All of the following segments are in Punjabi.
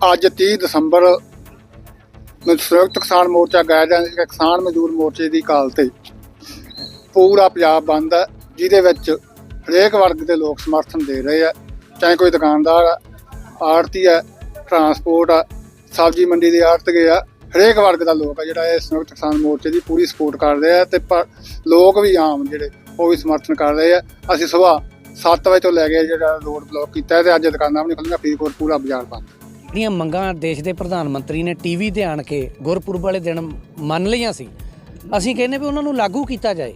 ਅੱਜ 30 ਦਸੰਬਰ ਨੂੰ ਸੰਯੁਕਤ ਕਿਸਾਨ ਮੋਰਚਾ ਗਾਇਆ ਜਾਂਦਾ ਕਿਸਾਨ ਮਜ਼ਦੂਰ ਮੋਰਚੇ ਦੀ ਕਾਲ ਤੇ ਪੂਰਾ ਪੰਜਾਬ ਬੰਦ ਹੈ, ਜਿਹਦੇ ਵਿੱਚ ਹਰੇਕ ਵਰਗ ਦੇ ਲੋਕ ਸਮਰਥਨ ਦੇ ਰਹੇ ਆ, ਚਾਹੇ ਕੋਈ ਦੁਕਾਨਦਾਰ ਆ ਆੜਤੀ ਆ ਟਰਾਂਸਪੋਰਟ ਆ, ਸਬਜ਼ੀ ਮੰਡੀ ਦੇ ਆੜਤੀਏ ਆ, ਹਰੇਕ ਵਰਗ ਦਾ ਲੋਕ ਆ ਜਿਹੜਾ ਇਹ ਸੰਯੁਕਤ ਕਿਸਾਨ ਮੋਰਚੇ ਦੀ ਪੂਰੀ ਸਪੋਰਟ ਕਰ ਰਿਹਾ ਤੇ ਪਰ ਲੋਕ ਵੀ ਆਮ ਜਿਹੜੇ, ਉਹ ਵੀ ਸਮਰਥਨ ਕਰ ਰਹੇ ਆ। ਅਸੀਂ ਸਵੇਰ 7 ਵਜੇ ਤੋਂ ਲੈ ਕੇ ਜਿਹੜਾ ਰੋਡ ਬਲੌਕ ਕੀਤਾ ਹੈ ਤੇ ਅੱਜ ਦੁਕਾਨਾਂ ਵੀ ਨਹੀਂ ਖੁੱਲੀਆਂ ਫਰੀਦਕੋਟ ਪੂਰਾ ਬਾਜ਼ਾਰ ਬੰਦ। ਜਿਹੜੀਆਂ ਮੰਗਾਂ ਦੇਸ਼ ਦੇ ਪ੍ਰਧਾਨ ਮੰਤਰੀ ਨੇ ਟੀਵੀ ਤੇ ਆਣ ਕੇ ਗੁਰਪੁਰਬ ਵਾਲੇ ਦਿਨ ਮੰਨ ਲਈਆਂ ਸੀ। ਅਸੀਂ ਕਹਿੰਦੇ ਵੀ ਉਹਨਾਂ ਨੂੰ ਲਾਗੂ ਕੀਤਾ ਜਾਏ।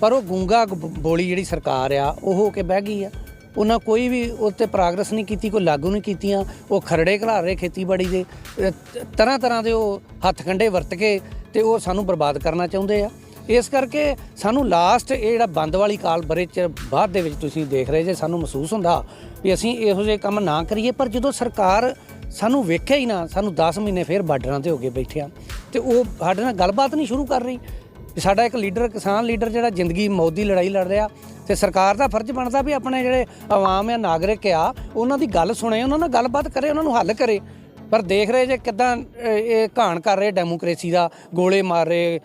ਪਰ ਉਹ ਗੂੰਗਾ ਬੋਲੀ ਜਿਹੜੀ ਸਰਕਾਰ ਆ, ਉਹ ਹੋ ਕੇ ਬਹਿ ਗਈ ਆ। ਉਹਨਾਂ ਕੋਈ ਵੀ ਉੱਤੇ ਪ੍ਰੋਗਰੈਸ ਨਹੀਂ ਕੀਤੀ, ਕੋਈ ਲਾਗੂ ਨਹੀਂ ਕੀਤੀਆਂ। ਉਹ ਖਰੜੇ ਘਲਾਰ ਰਹੇ ਖੇਤੀਬਾੜੀ ਦੇ। ਤਰ੍ਹਾਂ ਤਰ੍ਹਾਂ ਦੇ ਉਹ ਹੱਥ ਕੰਡੇ ਵਰਤ ਕੇ ਤੇ ਉਹ ਸਾਨੂੰ ਬਰਬਾਦ ਕਰਨਾ ਚਾਹੁੰਦੇ ਆ। ਇਸ ਕਰਕੇ ਸਾਨੂੰ ਲਾਸਟ ਇਹ ਜਿਹੜਾ ਬੰਦ ਵਾਲੀ ਕਾਲ ਬਰੇ ਚ ਬਾਅਦ ਦੇ ਵਿੱਚ ਤੁਸੀਂ ਦੇਖ ਰਹੇ ਜੇ, ਸਾਨੂੰ ਮਹਿਸੂਸ ਹੁੰਦਾ ਵੀ ਅਸੀਂ ਇਹੋ ਜਿਹੇ ਕੰਮ ਨਾ ਕਰੀਏ। ਪਰ ਜਦੋਂ ਸਰਕਾਰ ਸਾਨੂੰ ਵੇਖਿਆ ਹੀ ਨਾ, ਸਾਨੂੰ 10 ਮਹੀਨੇ ਫੇਰ ਬਾਰਡਰਾਂ ਤੇ ਹੋ ਕੇ ਬੈਠਿਆ ਤੇ ਉਹ ਸਾਡੇ ਨਾਲ ਗੱਲਬਾਤ ਨਹੀਂ ਸ਼ੁਰੂ ਕਰ ਰਹੀ। ਵੀ ਸਾਡਾ ਇੱਕ ਲੀਡਰ, ਕਿਸਾਨ ਲੀਡਰ ਜਿਹੜਾ ਜ਼ਿੰਦਗੀ ਮੌਤ ਦੀ ਲੜਾਈ ਲੜ ਰਿਹਾ, ਤੇ ਸਰਕਾਰ ਦਾ ਫਰਜ਼ ਬਣਦਾ ਵੀ ਆਪਣੇ ਜਿਹੜੇ ਆਵਾਮ ਆ, ਨਾਗਰਿਕ ਆ, ਉਹਨਾਂ ਦੀ ਗੱਲ ਸੁਣੇ, ਉਹਨਾਂ ਨਾਲ ਗੱਲਬਾਤ ਕਰੇ, ਉਹਨਾਂ ਨੂੰ ਹੱਲ ਕਰੇ। ਪਰ ਦੇਖ ਰਹੇ ਜੇ ਕਿਦਾਂ ਇਹ ਘਾਣ ਕਰ ਰਹੇ ਡੈਮੋਕ੍ਰੇਸੀ ਦਾ, ਗੋਲੇ ਮਾਰ ਰਹੇ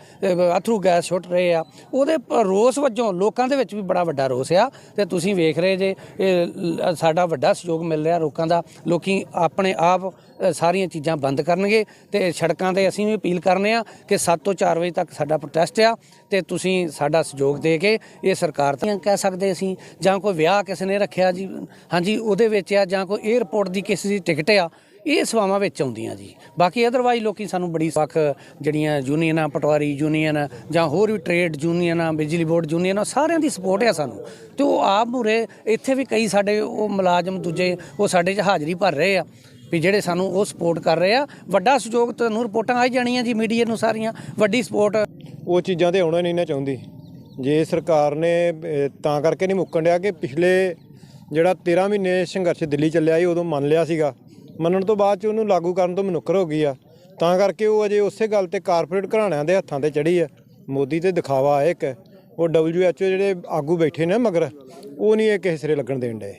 ਅਥਰੂ ਗੈਸ ਛੁੱਟ ਰਹੇ ਆ। ਉਹਦੇ ਰੋਸ ਵਜੋਂ ਲੋਕਾਂ ਦੇ ਵਿੱਚ ਵੀ ਬੜਾ ਵੱਡਾ ਰੋਸ ਆ। ਤੇ ਤੁਸੀਂ ਵੇਖ ਰਹੇ ਜੇ, ਇਹ ਸਾਡਾ ਵੱਡਾ ਸਹਿਯੋਗ ਮਿਲ ਰਿਹਾ ਲੋਕਾਂ ਦਾ। ਲੋਕੀ ਆਪਣੇ ਆਪ ਸਾਰੀਆਂ ਚੀਜ਼ਾਂ ਬੰਦ ਕਰਨਗੇ ਤੇ ਸੜਕਾਂ ਤੇ ਅਸੀਂ ਵੀ ਅਪੀਲ ਕਰਨੇ ਆ ਕਿ 7 ਤੋਂ 4 ਵਜੇ ਤੱਕ ਸਾਡਾ ਪ੍ਰੋਟੈਸਟ ਆ ਤੇ ਤੁਸੀਂ ਸਾਡਾ ਸਹਿਯੋਗ ਦੇ ਕੇ ਇਹ ਸਰਕਾਰ ਤਾਂ ਕਹਿ ਸਕਦੇ ਅਸੀਂ। ਜਾਂ ਕੋਈ ਵਿਆਹ ਕਿਸੇ ਨੇ ਰੱਖਿਆ ਜੀ, ਹਾਂਜੀ, ਉਹਦੇ ਵਿੱਚ ਆ ਜਾਂ ਕੋਈ 에ਅਰਪੋਰਟ ਦੀ ਕਿਸੇ ਦੀ ਟਿਕਟ ਆ ਇਹ ਸੇਵਾਵਾਂ ਵਿੱਚ ਆਉਂਦੀਆਂ ਜੀ। ਬਾਕੀ ਅਦਰਵਾਈਜ਼ ਲੋਕੀ ਸਾਨੂੰ ਬੜੀ ਵੱਖ ਜਿਹੜੀਆਂ ਯੂਨੀਅਨਾਂ ਪਟਵਾਰੀ ਯੂਨੀਅਨ ਜਾਂ ਹੋਰ ਵੀ ਟ੍ਰੇਡ ਯੂਨੀਅਨਾਂ ਬਿਜਲੀ ਬੋਰਡ ਯੂਨੀਅਨਾਂ ਸਾਰਿਆਂ ਦੀ ਸਪੋਰਟ ਹੈ ਸਾਨੂੰ। ਤੇ ਉਹ ਆਪ ਮੂਰੇ ਇੱਥੇ ਵੀ ਕਈ ਸਾਡੇ ਉਹ ਮੁਲਾਜ਼ਮ ਦੂਜੇ ਉਹ ਸਾਡੇ 'ਚ ਹਾਜ਼ਰੀ ਭਰ ਰਹੇ ਆ ਵੀ ਜਿਹੜੇ ਸਾਨੂੰ ਉਹ ਸਪੋਰਟ ਕਰ ਰਹੇ ਆ। ਵੱਡਾ ਸਹਿਯੋਗ ਤੁਹਾਨੂੰ ਰਿਪੋਰਟਾਂ ਆਈ ਜਾਣੀਆਂ ਜੀ ਮੀਡੀਆ ਨੂੰ ਸਾਰੀਆਂ। ਵੱਡੀ ਸਪੋਰਟ ਉਹ ਚੀਜ਼ਾਂ ਤੇ ਆਉਣਾ ਨਹੀਂ ਨਾ ਚਾਹੁੰਦੀ। ਜੇ ਸਰਕਾਰ ਨੇ ਤਾਂ ਕਰਕੇ ਨਹੀਂ ਮੁੱਕਣ ਡਿਆ ਕਿ ਪਿਛਲੇ ਜਿਹੜਾ 13 ਮਹੀਨੇ ਸੰਘਰਸ਼ ਦਿੱਲੀ ਚੱਲਿਆ ਸੀ, ਉਦੋਂ ਮੰਨ ਲਿਆ ਸੀਗਾ। ਮੰਨਣ ਤੋਂ ਬਾਅਦ ਚ ਉਹਨੂੰ ਲਾਗੂ ਕਰਨ ਤੋਂ ਮਨੁੱਖਰ ਹੋ ਗਈ ਆ। ਤਾਂ ਕਰਕੇ ਉਹ ਅਜੇ ਉਸੇ ਗੱਲ ਤੇ ਕਾਰਪੋਰੇਟ ਘਰਾਣਿਆਂ ਦੇ ਹੱਥਾਂ ਤੇ ਚੜੀ ਆ। ਮੋਦੀ ਤੇ ਦਿਖਾਵਾ ਹੈ ਇੱਕ। ਉਹ WHO ਜਿਹੜੇ ਆਗੂ ਬੈਠੇ ਨੇ ਮਗਰ, ਉਹ ਨਹੀਂ ਇਹ ਕਿਸੇ ਸਿਰੇ ਲੱਗਣ ਦੇਣ ਡਏ।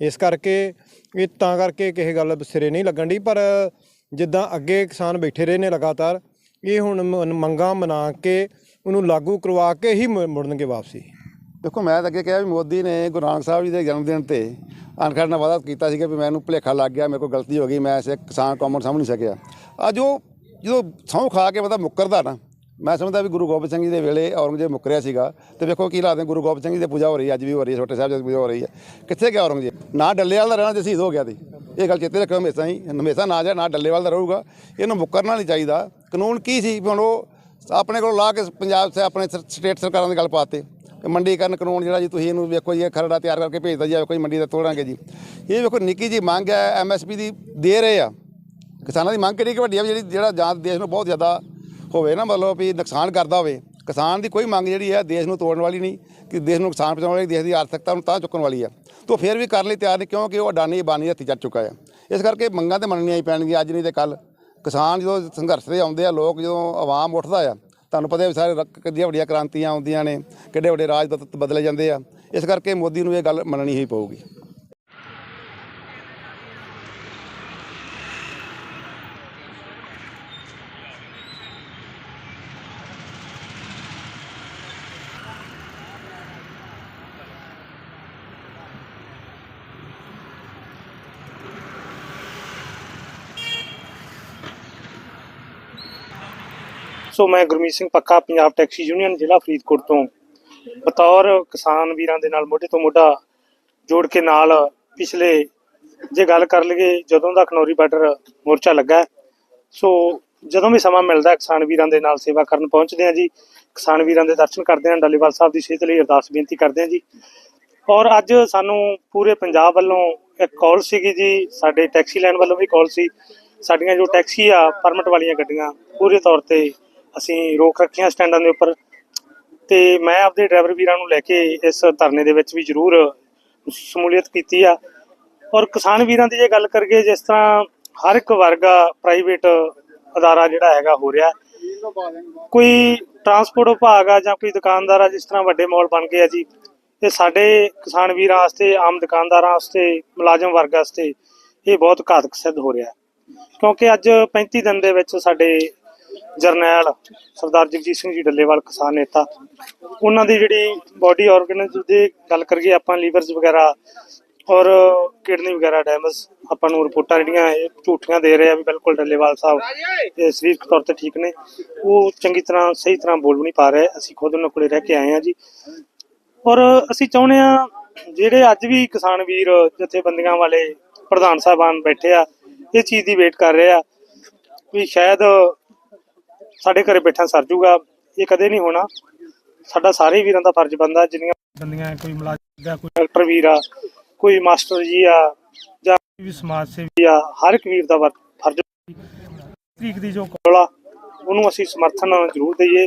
ਇਸ ਕਰਕੇ, ਇਹ ਤਾਂ ਕਰਕੇ ਕਿਸੇ ਗੱਲ ਸਿਰੇ ਨਹੀਂ ਲੱਗਣ ਦੀ ਪਰ ਜਿੱਦਾਂ ਅੱਗੇ ਕਿਸਾਨ ਬੈਠੇ ਰਹੇ ਨੇ ਲਗਾਤਾਰ, ਇਹ ਹੁਣ ਮ- ਮੰਗਾਂ ਮਨਾ ਕੇ ਉਹਨੂੰ ਲਾਗੂ ਕਰਵਾ ਕੇ ਹੀ ਮੁੜਨਗੇ ਵਾਪਸੀ। ਦੇਖੋ, ਮੈਂ ਤਾਂ ਅੱਗੇ ਕਿਹਾ ਵੀ ਮੋਦੀ ਨੇ ਗੁਰੂ ਨਾਨਕ ਸਾਹਿਬ ਜੀ ਦੇ ਜਨਮ ਦਿਨ ਤੇ ਅਨਖੜ ਨਾਲ ਵਾਅਦਾ ਕੀਤਾ ਸੀਗਾ ਵੀ ਮੈਨੂੰ ਭੁਲੇਖਾ ਲੱਗ ਗਿਆ, ਮੇਰੇ ਕੋਲ ਗਲਤੀ ਹੋ ਗਈ, ਮੈਂ ਸਿੱਖ ਕਿਸਾਨ ਕੌਮ ਨੂੰ ਸਮਝ ਨਹੀਂ ਸਕਿਆ। ਅੱਜ ਉਹ ਜਦੋਂ ਸਹੁੰ ਖਾ ਕੇ ਬੰਦਾ ਮੁੱਕਰਦਾ ਨਾ, ਮੈਂ ਸਮਝਦਾ ਵੀ ਗੁਰੂ ਗੋਬਿੰਦ ਸਿੰਘ ਜੀ ਦੇ ਵੇਲੇ ਔਰੰਗਜ਼ੇਬ ਮੁੱਕਰਿਆ ਸੀਗਾ। ਤੇ ਵੇਖੋ ਕੀ ਹਾਲਾਤ ਗੁਰੂ ਗੋਬਿੰਦ ਸਿੰਘ ਜੀ ਦੀ ਪੂਜਾ ਹੋ ਰਹੀ ਹੈ, ਅੱਜ ਵੀ ਹੋ ਰਹੀ ਹੈ, ਛੋਟੇ ਸਾਹਿਬ ਦੀ ਪੂਜਾ ਹੋ ਰਹੀ ਹੈ। ਕਿੱਥੇ ਗਿਆ ਔਰੰਗਜ਼ੇਬ? ਨਾ ਡੱਲੇਵਾਲ ਦਾ ਰਹਿਣਾ ਤੇ ਸ਼ਹੀਦ ਹੋ ਗਿਆ ਤੇ ਇਹ ਗੱਲ ਚੇਤੇ ਰੱਖਿਓ ਹਮੇਸ਼ਾ ਹੀ, ਹਮੇਸ਼ਾ ਨਾ ਜਾ ਨਾ ਡੱਲੇਵਾਲ ਦਾ ਰਹੂਗਾ। ਇਹਨੂੰ ਮੁੱਕਰਨਾ ਨਹੀਂ ਚਾਹੀਦਾ। ਕਾਨੂੰਨ ਕੀ ਸੀ? ਵੀ ਹੁਣ ਉਹ ਆਪਣੇ ਕੋਲ ਲਾ ਕੇ ਪੰਜਾਬ ਸੇ ਆਪਣੇ ਸ- ਸਟੇਟ ਸਰਕਾਰਾਂ ਦੀ ਗੱਲ ਪਾਤੇ ਮੰਡੀਕਰਨ ਕਾਨੂੰਨ ਜਿਹੜਾ ਜੀ ਤੁਸੀਂ ਇਹਨੂੰ ਵੇਖੋ ਜੀ, ਇਹ ਖਰੜਾ ਤਿਆਰ ਕਰਕੇ ਭੇਜਦਾ ਜੀ ਕੋਈ ਮੰਡੀ ਦਾ ਤੋੜਾਂਗੇ ਜੀ। ਇਹ ਵੇਖੋ ਨਿੱਕੀ ਜੀ ਮੰਗ ਹੈ ਐਮਐਸਪੀ ਦੀ ਦੇ ਰਹੇ ਆ। ਕਿਸਾਨਾਂ ਦੀ ਮੰਗ ਕਿਹੜੀ ਕਿ ਵੱਡੀ ਆ ਵੀ ਜਿਹੜੀ ਜਿਹੜਾ ਜਾਂ ਦੇਸ਼ ਨੂੰ ਬਹੁਤ ਜ਼ਿਆਦਾ ਹੋਵੇ ਨਾ, ਮਤਲਬ ਵੀ ਨੁਕਸਾਨ ਕਰਦਾ ਹੋਵੇ। ਕਿਸਾਨ ਦੀ ਕੋਈ ਮੰਗ ਜਿਹੜੀ ਹੈ ਦੇਸ਼ ਨੂੰ ਤੋੜਨ ਵਾਲੀ ਨਹੀਂ, ਕਿ ਦੇਸ਼ ਨੂੰ ਨੁਕਸਾਨ ਪਹੁੰਚਾਉਣ ਵਾਲੀ, ਦੇਸ਼ ਦੀ ਆਰਥਿਕਤਾ ਨੂੰ ਤਾਂ ਚੁੱਕਣ ਵਾਲੀ ਆ। ਤੋਂ ਫਿਰ ਵੀ ਕਰਨ ਲਈ ਤਿਆਰ ਨਹੀਂ, ਕਿਉਂਕਿ ਉਹ ਅਡਾਨੀ ਬਾਨੀ ਹੱਥੀ ਚੜ ਚੁੱਕਾ ਆ। ਇਸ ਕਰਕੇ ਮੰਗਾਂ ਤੇ ਮੰਨਣੀਆਂ ਹੀ ਪੈਣਗੀਆਂ ਅੱਜ ਨਹੀਂ ਤੇ ਕੱਲ ਕਿਸਾਨ ਜਦੋਂ ਸੰਘਰਸ਼ ਤੇ ਆਉਂਦੇ ਆ, ਲੋਕ ਜਦੋਂ ਆਵਾਮ ਉੱਠਦਾ ਆ ਤੁਹਾਨੂੰ ਪਤਾ ਹੈ ਵੀ ਸਾਰੇ ਕਿੱਡੀਆਂ ਵੱਡੀਆਂ ਕ੍ਰਾਂਤੀਆਂ ਆਉਂਦੀਆਂ ਨੇ, ਕਿੱਡੇ ਵੱਡੇ ਰਾਜ ਬਦਲੇ ਜਾਂਦੇ ਆ। ਇਸ ਕਰਕੇ ਮੋਦੀ ਨੂੰ ਇਹ ਗੱਲ ਮੰਨਣੀ ਹੀ ਪਊਗੀ। ਸੋ ਮੈਂ ਗੁਰਮੀਤ ਸਿੰਘ ਪੱਕਾ, ਪੰਜਾਬ ਟੈਕਸੀ ਯੂਨੀਅਨ, ਜ਼ਿਲ੍ਹਾ ਫਰੀਦਕੋਟ ਤੋਂ। ਬਤੌਰ ਕਿਸਾਨ ਵੀਰਾਂ ਦੇ ਨਾਲ, ਮੋਢੇ ਤੋਂ ਮੋਢਾ ਜੋੜ ਕੇ ਨਾਲ, ਪਿਛਲੇ ਜੇ ਗੱਲ ਕਰ ਲਈਏ, ਜਦੋਂ ਦਾ ਖਨੌਰੀ ਬਾਰਡਰ ਮੋਰਚਾ ਲੱਗਾ। ਸੋ, ਜਦੋਂ ਵੀ ਸਮਾਂ ਮਿਲਦਾ, ਕਿਸਾਨ ਵੀਰਾਂ ਦੇ ਨਾਲ ਸੇਵਾ ਕਰਨ ਪਹੁੰਚਦੇ ਹਾਂ ਜੀ। ਕਿਸਾਨ ਵੀਰਾਂ ਦੇ ਦਰਸ਼ਨ ਕਰਦੇ ਹਾਂ, ਡਾਲੀਵਾਲ ਸਾਹਿਬ ਦੀ ਸਿਹਤ ਲਈ ਅਰਦਾਸ ਬੇਨਤੀ ਕਰਦੇ ਹਾਂ ਜੀ। ਔਰ ਅੱਜ ਸਾਨੂੰ ਪੂਰੇ ਪੰਜਾਬ ਵੱਲੋਂ ਇੱਕ ਕਾਲ ਸੀਗੀ ਜੀ, ਸਾਡੇ ਟੈਕਸੀ ਲਾਈਨ ਵੱਲੋਂ ਵੀ ਕਾਲ ਸੀ। ਸਾਡੀਆਂ ਜੋ ਟੈਕਸੀ ਆ ਪਰਮਿਟ ਵਾਲੀਆਂ ਗੱਡੀਆਂ, ਪੂਰੇ ਤੌਰ ਤੇ ਅਸੀਂ ਰੋਕ ਰੱਖੀਆਂ ਸਟੈਂਡਾਂ ਦੇ ਉੱਪਰ। ਤੇ ਮੈਂ ਆਪਦੇ ਡਰਾਈਵਰ ਵੀਰਾਂ ਨੂੰ ਲੈ ਕੇ ਇਸ ਧਰਨੇ ਦੇ ਵਿੱਚ ਵੀ ਜ਼ਰੂਰ ਸ਼ਮੂਲੀਅਤ ਕੀਤੀ ਆ। ਔਰ ਕਿਸਾਨ ਵੀਰਾਂ ਦੀ ਜੇ ਗੱਲ ਕਰੀਏ, ਜਿਸ ਤਰ੍ਹਾਂ ਹਰ ਇੱਕ ਵਰਗ ਪ੍ਰਾਈਵੇਟ ਅਦਾਰਾ ਜਿਹੜਾ ਹੈਗਾ ਹੋ ਰਿਹਾ। ਕੋਈ ਟਰਾਂਸਪੋਰਟ ਵਿਭਾਗ ਆ ਜਾਂ ਕੋਈ ਦੁਕਾਨਦਾਰ ਆ, ਜਿਸ ਤਰ੍ਹਾਂ ਵੱਡੇ ਮਾਲ ਬਣ ਗਏ ਆ ਜੀ, ਇਹ ਸਾਡੇ ਕਿਸਾਨ ਵੀਰਾਂ ਵਾਸਤੇ, ਆਮ ਦੁਕਾਨਦਾਰਾਂ ਵਾਸਤੇ, ਮੁਲਾਜ਼ਮ ਵਰਗ ਵਾਸਤੇ ਇਹ ਬਹੁਤ ਘਾਤਕ ਸਿੱਧ ਹੋ ਰਿਹਾ। ਕਿਉਂਕਿ ਅੱਜ 35 ਦਿਨ ਦੇ ਵਿੱਚ ਸਾਡੇ ਜਰਨੈਲ ਸਰਦਾਰ ਜਗਜੀਤ ਸਿੰਘ ਜੀ ਡੱਲੇਵਾਲ, ਕਿਸਾਨ ਨੇਤਾ। ਉਹਨਾਂ ਦੀ ਜਿਹੜੀ ਬਾਡੀ ਆਰਗੇਨਾਈਜ਼ ਦੀ ਗੱਲ ਕਰੀਏ, ਆਪਾਂ ਲੀਵਰਸ ਵਗੈਰਾ ਔਰ ਕਿਡਨੀ ਵਗੈਰਾ ਡੈਮੇਜ ਆਪਾਂ ਨੂੰ ਰਿਪੋਰਟਾਂ ਜਿਹੜੀਆਂ ਇਹ ਝੂਠੀਆਂ ਦੇ ਰਹੇ ਆ ਵੀ ਬਿਲਕੁਲ ਡੱਲੇਵਾਲ ਸਾਹਿਬ ਇਹ ਸਰੀਰਕ ਤੌਰ ਤੇ ਠੀਕ ਨੇ। ਉਹ ਚੰਗੀ ਤਰ੍ਹਾਂ, ਸਹੀ ਤਰ੍ਹਾਂ ਬੋਲ ਵੀ ਨਹੀਂ ਪਾ ਰਹੇ। ਅਸੀਂ ਖੁਦ ਉਹਨਾਂ ਕੋਲੇ ਰਹਿ ਕੇ ਆਏ ਆ ਜੀ। ਔਰ ਅਸੀਂ ਚਾਹੁੰਦੇ ਆ ਜਿਹੜੇ ਅੱਜ ਵੀ ਕਿਸਾਨ ਵੀਰ, ਜਥੇਬੰਦੀਆਂ ਵਾਲੇ ਪ੍ਰਧਾਨ ਸਾਹਿਬਾਨ ਬੈਠੇ ਆ, ਇਹ ਚੀਜ਼ ਦੀ ਵੇਟ ਕਰ ਰਹੇ ਆ ਵੀ ਸ਼ਾਇਦ ਸਾਡੇ ਘਰੇ ਬੈਠਾ ਸਰ ਜੂਗਾ ਇਹ ਕਦੇ ਨਹੀਂ ਹੋਣਾ। ਸਾਡਾ ਸਾਰੇ ਵੀਰਾਂ ਦਾ ਫਰਜ਼ ਬੰਦਾ ਜਿੰਨੀਆਂ ਬੰਦੀਆਂ ਕੋਈ ਮੁਲਾਜ਼ਮ ਦਾ ਕੋਈ ਡਾਕਟਰ ਵੀਰ ਆ ਕੋਈ ਮਾਸਟਰ ਜੀ ਆ ਜਾਂ ਵੀ ਸਮਾਜ ਸੇਵੀ ਆ ਹਰ ਇੱਕ ਵੀਰ ਦਾ ਫਰਜ਼ ਤਰੀਕ ਦੀ ਜੋ ਕੋਲ ਉਹਨੂੰ ਅਸੀਂ ਸਮਰਥਨ ਜ਼ਰੂਰ ਦਈਏ।